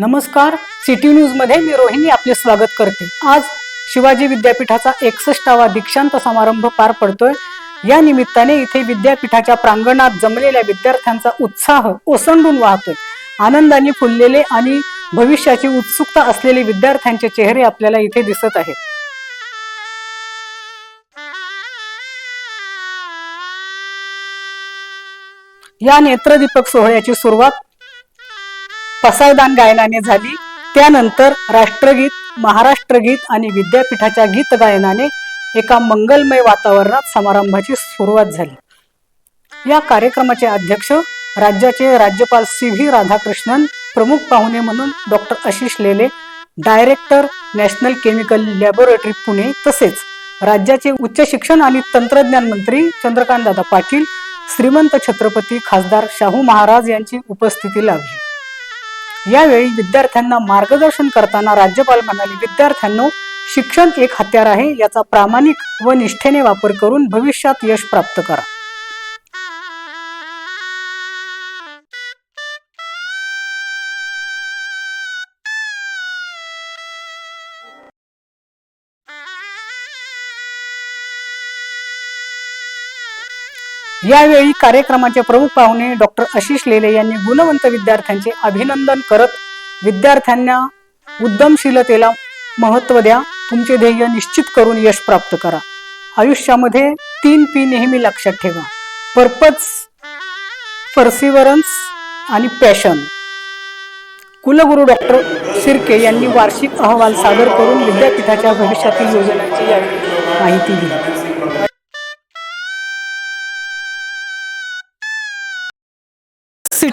नमस्कार सिटी न्यूजमध्ये मी रोहिणी आपले स्वागत करते. आज शिवाजी विद्यापीठाचा एकसष्टावा दीक्षांत समारंभ पार पडतोय. या निमित्ताने इथे विद्यापीठाच्या प्रांगणात जमलेल्या विद्यार्थ्यांचा उत्साह ओसंडून वाहतोय. आनंदाने फुललेले आणि भविष्याची उत्सुकता असलेले विद्यार्थ्यांचे चेहरे आपल्याला इथे दिसत आहेत. या नेत्रदीपक सोहळ्याची सुरुवात पसायदान गायनाने झाली. त्यानंतर राष्ट्रगीत महाराष्ट्रगीत आणि विद्यापीठाच्या गीत गायनाने एका मंगलमय वातावरणात समारंभाची सुरुवात झाली. या कार्यक्रमाचे अध्यक्ष राज्याचे राज्यपाल सी व्ही राधाकृष्णन प्रमुख पाहुणे म्हणून doctor Ashish Lele director national chemical laboratory Pune तसेच राज्याचे उच्च शिक्षण आणि तंत्रज्ञान मंत्री चंद्रकांतदादा पाटील श्रीमंत छत्रपती खासदार शाहू महाराज यांची उपस्थिती लाभली. यावेळी विद्यार्थ्यांना मार्गदर्शन करताना राज्यपाल म्हणाले विद्यार्थ्यांनो शिक्षण एक हत्यार आहे याचा प्रामाणिक व निष्ठेने वापर करून भविष्यात यश प्राप्त करा. यावेळी कार्यक्रमाचे प्रमुख पाहुणे डॉक्टर आशिष लेले यांनी गुणवंत विद्यार्थ्यांचे अभिनंदन करत विद्यार्थ्यांना उद्यमशीलतेला महत्त्व द्या. तुमचे ध्येय निश्चित करून यश प्राप्त करा. आयुष्यामध्ये तीन पी नेहमी लक्षात ठेवा. पर्पज परसिवरन्स आणि पॅशन कुलगुरू डॉक्टर शिर्के यांनी वार्षिक अहवाल सादर करून विद्यापीठाच्या भविष्यातील योजनांची यावेळी माहिती दिली.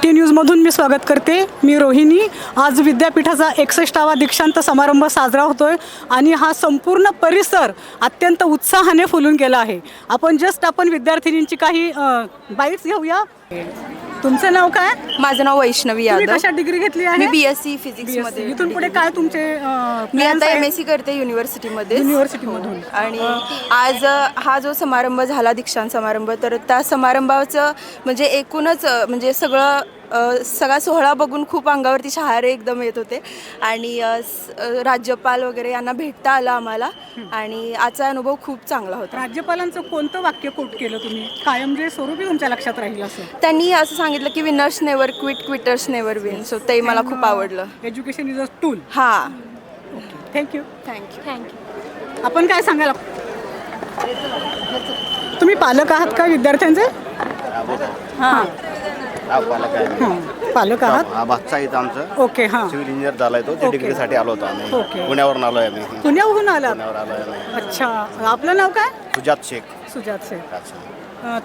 सिटी न्यूज मधून मी स्वागत करते. मी रोहिणी. आज विद्यापीठाचा एकसष्टावा दीक्षांत समारंभ साजरा होतोय आणि हा संपूर्ण परिसर अत्यंत उत्साहाने फुलून गेला आहे. आपण जस्ट आपण विद्यार्थिनींची काही बाईट्स घेऊया. तुमचं नाव काय? माझं नाव वैष्णवी यादव. कशा डिग्री घेतली आहे? मी बीएससी. फिजिक्समध्ये इथून पुढे काय तुमचे मी आता एम एस सी करते युनिव्हर्सिटीमध्ये युनिव्हर्सिटीमधून आणि आज हा जो समारंभ झाला दीक्षांत समारंभ तर त्या समारंभाचं म्हणजे एकूणच म्हणजे सगळं सगळा सोहळा बघून खूप अंगावरती शहारे एकदम येत होते. आणि राज्यपाल वगैरे यांना भेटता आलं आम्हाला आणि आजचा अनुभव खूप चांगला होता. राज्यपालांचं कोणतं वाक्य कोट केलं तुम्ही? कायम जे स्वरूपी तुमच्या लक्षात राहील असं? त्यांनी असं सांगितलं की winners never quit quitters never win so ते मला खूप आवडलं. एज्युकेशन इज अ टूल हां. Thank you thank you thank you आपण काय सांगाल तुम्ही पालक आहात का विद्यार्थ्यांचे? हां. हा पालक आहे. हां आहात? हा इथं आमचं. ओके हां. सिव्हिल इंजिनियर झालाय तो त्या ओके. डिग्रीसाठी आलो होतो आम्ही. ओके. पुण्यावरून आलोय आम्ही. पुण्याहून आलात? पुण्यावर आलोय आम्ही. अच्छा. आपलं नाव काय? सुजात शेख. सुजात शेख. अच्छा.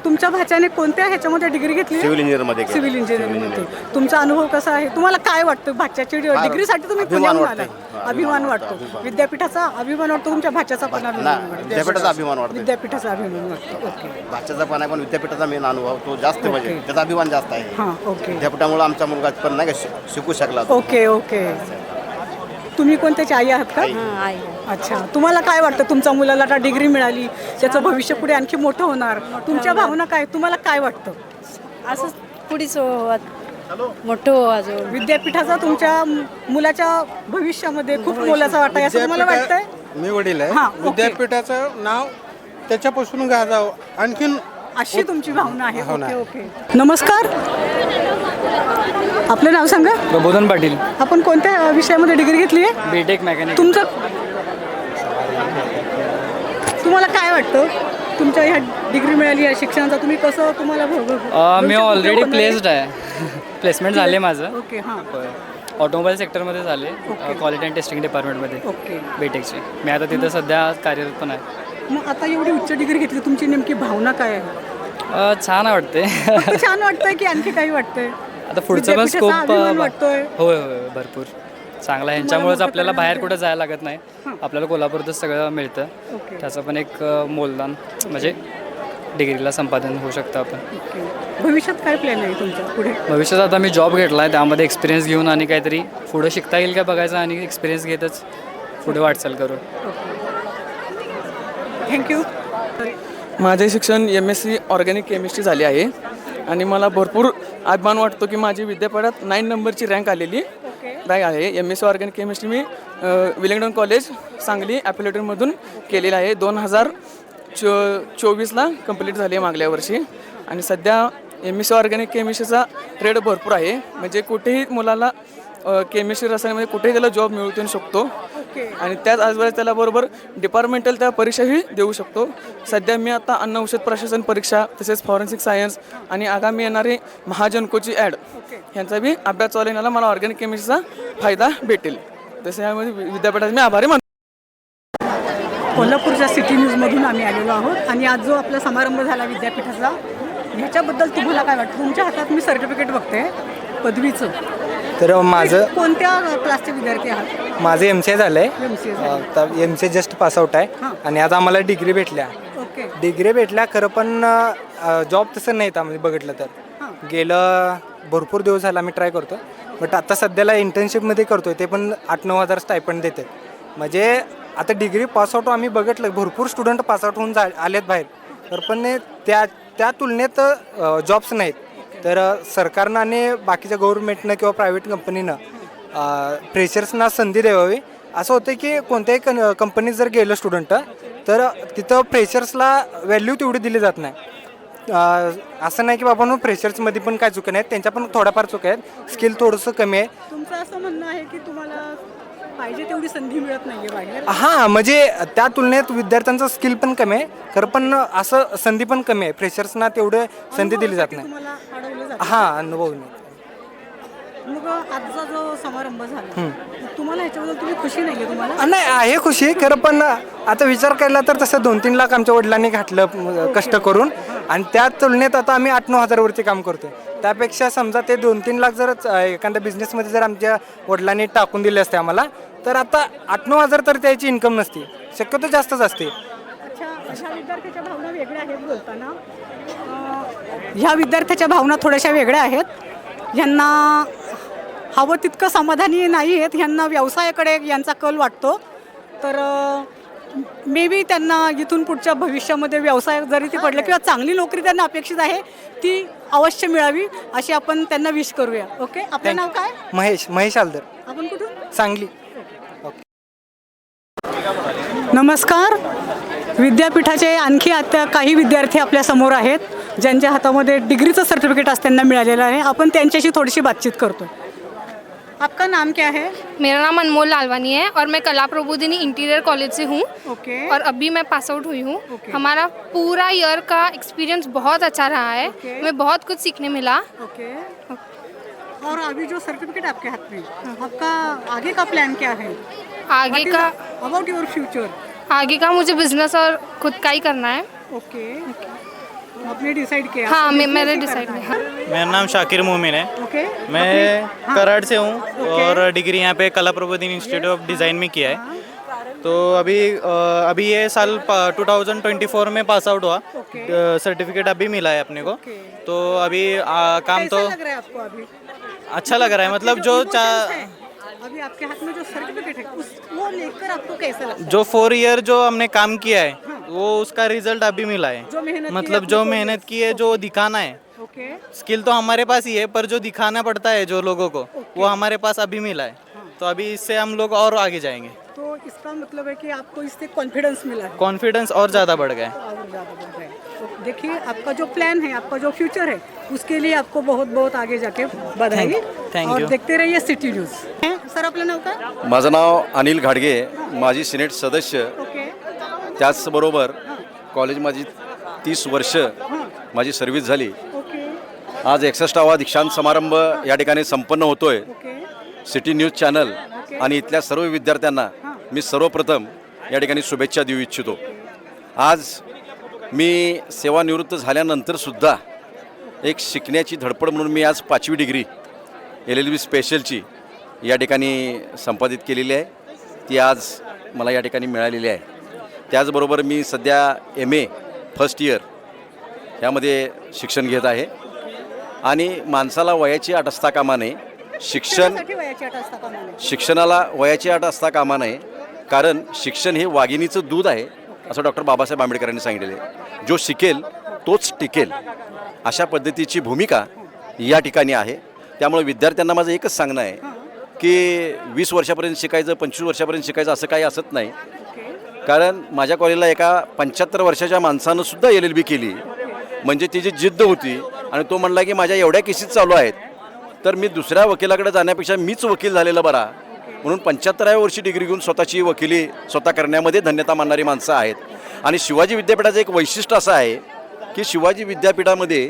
तुमच्या भाच्याने कोणत्या ह्याच्यामध्ये डिग्री घेतली? सिव्हिल इंजिनियरमध्ये केलं. सिव्हिल इंजिनिअरिंगमध्ये तुमचा अनुभव कसा आहे? तुम्हाला काय वाटतं? भाच्याची फार डिग्रीसाठी तुम्ही अभिमान पुण्याहून वाटतंय. आलात अभिमान अभिमान वाटतो. विद्यापीठाचा अभिमान वाटतो तुमच्या भाच्याचा पण वाटतो. विद्यापीठाचा अभिमान वाटतो विद्यापीठाचा अभिमान वाटतो. ओके. भाच्याचा पण आहे पण विद्यापीठाचा मेन अनुभव तो जास्त म्हणजे त्याचा अभिमान जास्त आहे. हां ओके. विद्यापीठामुळे आमचा मुलगा पण नाही का शिक- शिकू शकला तो. Okay okay. तुम्ही कोणत्याची आई आहात का? अच्छा. तुम्हाला काय वाटतं? तुमच्या मुलाला आता डिग्री मिळाली त्याचं भविष्य पुढे आणखी मोठं होणार. तुमच्या भावना काय? तुम्हाला काय वाटतं? असंच पुढेच हो, मोठं हो अजून. विद्यापीठाचा तुमच्या मुलाच्या भविष्यामध्ये खूप मोलाचा वाटा आहे असं तुम्हाला वाटतंय? मी वडील हा, आहे. विद्यापीठाचं नाव त्याच्यापासून गाजावं. आणखीन अशी तुमची भावना आहे. ओके आहे. ओके. नमस्कार. आपलं नाव सांगा. प्रबोधन पाटील. आपण कोणत्या विषयामध्ये डिग्री घेतली आहे बीटेक मेकॅनिक तुमचं तुम्हाला काय वाटतं? तुमच्या ह्या डिग्री मिळाली आहे शिक्षणाचा तुम्ही कसं तुम्हाला मी भविष्यात ऑलरेडी? प्लेस्ड आहे. प्लेसमेंट झाले माझं. ओके हां. ऑटोमोबाईल सेक्टरमध्ये झाले. क्वालिटी अँड टेस्टिंग डिपार्टमेंटमध्ये ओके. बीटेकचे मी आता तिथं सध्या कार्यरत पण आहे. मग आता एवढी उच्च डिग्री घेतली तुमची नेमकी भावना काय आहे? अ, छान वाटते. फक्त छान वाटतंय की आणखी काही वाटतंय? आता पुढचं पण स्कोप वाटतोय. होय होय भरपूर. चांगला आहे. ह्यांच्यामुळेच मोठं आपल्याला बाहेर कुठं जायला लागत नाही. आपल्याला कोल्हापूरतच सगळं मिळतं. त्याचं पण एक अ, मोलदान म्हणजे डिग्रीला संपादन होऊ शकतं आपण. भविष्यात काय प्लॅन आहे तुमचा पुढे? भविष्यात आता मी जॉब घेतला आहे त्यामध्ये एक्सपिरियन्स घेऊन आणि काहीतरी पुढं शिकता येईल का बघायचं आणि एक्सपिरियन्स घेतच पुढे वाटचाल करू थँक्यू माझे शिक्षण M S C organic chemistry झाले आहे. आणि मला भरपूर अभिमान वाटतो की माझी विद्यापीठात नाईन नंबरची रँक आलेली. बॅग आहे. एम एस ऑर्गॅनिक केमिस्ट्री मी विलिंग्डन कॉलेज सांगली ॲपिलेटरमधून केलेलं आहे. दोन हजार चो चोवीसला कंप्लीट झाली आहे मागल्या वर्षी. आणि सध्या एम एस सी ऑर्गॅनिक केमिस्ट्रीचा ट्रेड भरपूर आहे. म्हणजे कुठेही मुलाला केमिस्ट्री रसायनमध्ये कुठेही त्याला जॉब मिळू पण शकतो. आणि त्याच आजूबाजूला त्याला बरोबर डिपार्टमेंटल त्या परीक्षाही देऊ शकतो. सध्या मी आता अन्न औषध प्रशासन परीक्षा तसेच फॉरेन्सिक सायन्स आणि आगामी येणारी महाजनकोची ॲड ह्यांचा बी अभ्यास चालू आहे. मला ऑर्गॅनिक केमिस्ट्रीचा फायदा भेटेल. तसे यामध्ये वि- विद्यापीठाचे मी आभारी मानतो कोल्हापूरच्या सिटी न्यूजमधून आम्ही आलेलो आहोत. आणि आज जो आपला समारंभ झाला विद्यापीठाचा ह्याच्याबद्दल तुम्हाला काय वाटतं? तुमच्या हातात मी सर्टिफिकेट बघते पदवीचं. तर माझं कोणत्या क्लासचे विद्यार्थी आहात? माझं एम सी ए झालं एम सी ए आहे तर M C A just pass out आहे. हां. आणि आज आम्हाला डिग्री भेटल्या. ओके. डिग्री भेटल्या खरं पण जॉब तसं नाही आम्ही बघितलं तर. गेलं भरपूर दिवस झाला आम्ही ट्राय करतो बट आता सध्याला इंटर्नशिपमध्ये करतोय ते पण आठ नऊ हजार स्टायपंड देते म्हणजे आता डिग्री पासआउट आम्ही बघितलं भरपूर स्टुडंट पासआउट होऊन जा आलेत बाहेर. तर पण त्या त्या तुलनेत जॉब्स नाहीत. तर सरकारनं आणि बाकीच्या गव्हर्नमेंटनं किंवा प्रायव्हेट कंपनीनं फ्रेशर्सना संधी द्यावी. असं होतं की कोणत्याही कन कंपनीत जर गेलं स्टुडंट तर तिथं फ्रेशर्सला व्हॅल्यू तेवढी दिली जात नाही. असं नाही की बाबा फ्रेशर्समध्ये पण काय चुका नाहीत त्यांच्या पण थोड्याफार चुका आहेत. स्किल थोडंसं कमी आहे. तुमचं असं म्हणणं आहे की तुम्हाला पाहिजे तेवढी संधी मिळत नाहीये बाहेर. हां म्हणजे त्या तुलनेत विद्यार्थ्यांचं स्किल पण कमी आहे. खरं पण असं संधी पण कमी आहे. फ्रेशर्सना तेवढे संधी दिली जात नाही. तुम्हाला अडवलं जातं हां अनुभव नाही. मग आजचा जो समारंभ झाला तुम्हाला ह्याच्याबद्दल तुम्ही खुशी नाहीये तुम्हाला? नाही आहे खुशी. खरं पण आता विचार केला तर तसं दोन तीन लाख आमच्या वडिलांनी घातलं म, कष्ट करून. आणि त्या तुलनेत आता आम्ही आठ नऊ हजारावरती काम करतोय. त्यापेक्षा समजा ते दोन तीन लाख जर एखाद्या बिझनेसमध्ये जर आमच्या वडिलांनी टाकून दिले असते आम्हाला तर आता आठ नऊ हजार तर त्याची इन्कम नसते. शक्यतो जास्तच असते. अच्छा ह्या विद्यार्थ्याच्या भावना वेगळ्या आहेत बोलताना. अं, ह्या विद्यार्थ्याच्या भावना थोड्याशा वेगळ्या आहेत. यांना हवं तितकं समाधानी नाही आहेत. ह्यांना व्यवसायाकडे यांचा कल वाटतो. तर मे बी त्यांना इथून पुढच्या भविष्यामध्ये व्यवसाय जरी ते पडलं किंवा चांगली नोकरी त्यांना अपेक्षित आहे ती अवश्य मिळावी अशी आपण त्यांना विश करूया. ओके आपलं नाव काय? महेश महेश आलदर. आपण कुठून? सांगली. नमस्कार. विद्यापीठाचे आणखी आता काही विद्यार्थी आपल्यासमोर आहेत ज्यांच्या हातामध्ये डिग्रीचं सर्टिफिकेट आज त्यांना मिळालेलं आहे. आपण त्यांच्याशी थोडीशी बातचीत करतो आपका नाम क्या है? मेरा नाम अनमोल लालवानी है और मैं कला प्रबोधिनी इंटीरियर कॉलेज से हूँ। ओके। और अभी मैं पास आउट हुई हूँ। Okay. हमारा पूरा ईयर का एक्सपीरियंस बहुत अच्छा रहा है। Okay. हमें बहुत कुछ सीखने मिला। ओके। और अभी जो सर्टिफिकेट आपके हाथ में आपका आगे का प्लान क्या है? आगे का अबाउट योर फ्यूचर आगे का मुझे बिज़नेस और खुद का ही करना है। ओके आपने डिसाइड किया। हाँ मैं मैंने डिसाइड किया। मेरा नाम शाकिर मोमिन है। ओके मैं हाँ, कराड़ से हूँ और डिग्री यहाँ पे Kala Prabodhini institute of design में किया है। तो अभी अभी ये साल 2024 में पास आउट हुआ। सर्टिफिकेट अभी मिला है अपने को। तो अभी आ, काम तो लग रहा है आपको अभी? अच्छा लग रहा है। मतलब जो चा हैं, अभी आपके हाथ में जो सर्टिफिकेट है उस वो लेकर आपको कैसा लगता है? जो फोर ईयर जो हमने काम किया है वो उसका रिज़ल्ट अभी मिला है। जो मेहनत मतलब जो मेहनत की है जो दिखाना है। ओके स्किल तो हमारे पास ही है पर जो दिखाना पड़ता है जो लोगों को वो हमारे पास अभी मिला है। तो अभी इससे हम लोग और आगे जाएँगे। तो इसका मतलब है कि आपको इससे कॉन्फिडेंस मिला है? कॉन्फिडेंस और ज़्यादा बढ़ गया है। और ज़्यादा बढ़ गया है। देखिए आपका जो प्लान है आपका जो फ्यूचर है उसके लिए आपको बहुत बहुत आगे जाके बधाई और. देखते रहिए सिटी न्यूज सर आपलं नाव काय माझं नाव अनिल घाडगे माजी सिनेट सदस्य. ओके त्याचबरोबर कॉलेज माझी तीस वर्ष माझी सर्व्हिस झाली. ओके आज एकसष्टावा दीक्षांत समारंभ या ठिकाणी संपन्न होतोय. ओके सिटी न्यूज चॅनल आणि इथल्या सर्व विद्यार्थ्यांना मी सर्वप्रथम या ठिकाणी शुभेच्छा देऊ इच्छितो. आज मी सेवानिवृत्त झाल्यानंतरसुद्धा एक शिकण्याची धडपड म्हणून मी आज पाचवी डिग्री एल एल बी स्पेशलची या ठिकाणी संपादित केलेली आहे. ती आज मला या ठिकाणी मिळालेली आहे. त्याचबरोबर मी सध्या एम ए फर्स्ट इयर यामध्ये शिक्षण घेत आहे. आणि माणसाला वयाची अट असता कामा नये. शिक्षण. शिक्षणाला वयाची अट असता कामा नये. कारण शिक्षण हे वाघिणीचं दूध आहे असं डॉक्टर बाबासाहेब आंबेडकरांनी सांगितलेले आहे. जो शिकेल तोच टिकेल अशा पद्धतीची भूमिका या ठिकाणी आहे. त्यामुळे विद्यार्थ्यांना माझं एकच सांगणं आहे की वीस वर्षापर्यंत शिकायचं पंचवीस वर्षापर्यंत शिकायचं असं काही असत नाही. कारण माझ्या कॉलेजला एका पंच्याहत्तर वर्षाच्या माणसानं सुद्धा एल एल बी केली. म्हणजे तिची जिद्द होती आणि तो म्हणला की माझ्या एवढ्या केसेस चालू आहेत तर मी दुसऱ्या वकिलाकडे जाण्यापेक्षा मीच वकील झालेला बरा. म्हणून पंच्याहत्तराव्या वर्षी डिग्री घेऊन स्वतःची वकिली स्वतः करण्यामध्ये धन्यता मानणारी माणसं आहेत. आणि शिवाजी विद्यापीठाचं एक वैशिष्ट्य असं आहे की शिवाजी विद्यापीठामध्ये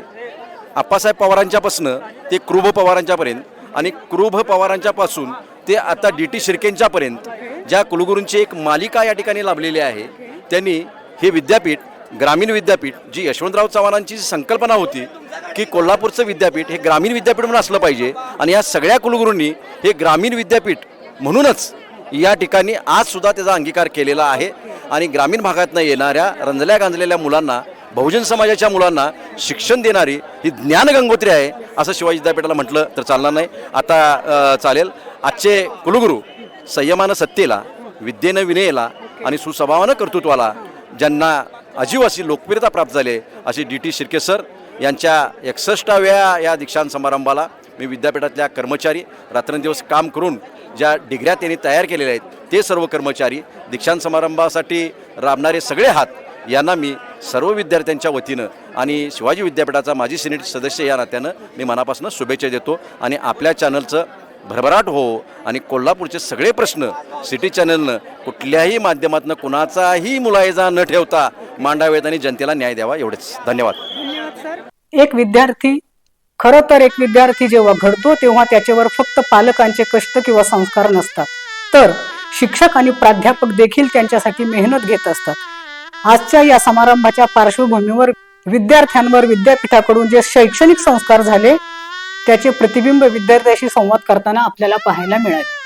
आप्पासाहेब पवारांच्यापासनं ते क्रुभ पवारांच्यापर्यंत आणि क्रुभ पवारांच्यापासून ते आता डी टी शिर्केंच्यापर्यंत ज्या कुलगुरूंची एक मालिका या ठिकाणी लाभलेली आहे त्यांनी हे विद्यापीठ ग्रामीण विद्यापीठ जी यशवंतराव चव्हाणांची संकल्पना होती की कोल्हापूरचं विद्यापीठ हे ग्रामीण विद्यापीठ म्हणून असलं पाहिजे आणि या सगळ्या कुलगुरूंनी हे ग्रामीण विद्यापीठ म्हणूनच या ठिकाणी आज सुद्धा त्याचा अंगीकार केलेला आहे. आणि ग्रामीण भागातनं येणाऱ्या रंजल्या गांजलेल्या मुलांना बहुजन समाजाच्या मुलांना शिक्षण देणारी ही ज्ञान गंगोत्री आहे असं शिवाजी विद्यापीठाला म्हटलं तर चालणार नाही. आता चालेल. आजचे कुलगुरू संयमानं सत्तेला विद्येनं विनयला आणि सुस्वभावानं कर्तृत्वाला ज्यांना अजीव अशी लोकप्रियता प्राप्त झाली अशी डी टी शिर्के सर यांच्या एकसष्टाव्या या दीक्षांत समारंभाला मी विद्यापीठातल्या कर्मचारी रात्रंदिवस काम करून ज्या डिग्र्या त्यांनी तयार केलेल्या आहेत ते सर्व कर्मचारी दीक्षांत समारंभासाठी राबणारे सगळे हात यांना मी सर्व विद्यार्थ्यांच्या वतीनं आणि शिवाजी विद्यापीठाचा माजी सिनेट सदस्य या नात्यानं मी मनापासून शुभेच्छा देतो आणि आपल्या चॅनलचं भरभराट हो आणि कोल्हापूरचे सगळे प्रश्न सिटी चॅनलनं कुठल्याही माध्यमातून कुणाचाही मुलायजा न ठेवता मांडावेत आणि जनतेला न्याय द्यावा एवढेच. धन्यवाद. एक विद्यार्थी खरं तर एक विद्यार्थी जेव्हा घडतो तेव्हा त्याच्यावर फक्त पालकांचे कष्ट किंवा संस्कार नसतात. तर शिक्षक आणि प्राध्यापक देखील त्यांच्यासाठी मेहनत घेत असतात. आजच्या या समारंभाच्या पार्श्वभूमीवर विद्यार्थ्यांवर विद्यापीठाकडून जे शैक्षणिक संस्कार झाले त्याचे प्रतिबिंब विद्यार्थ्याशी संवाद करताना आपल्याला पाहायला मिळाले.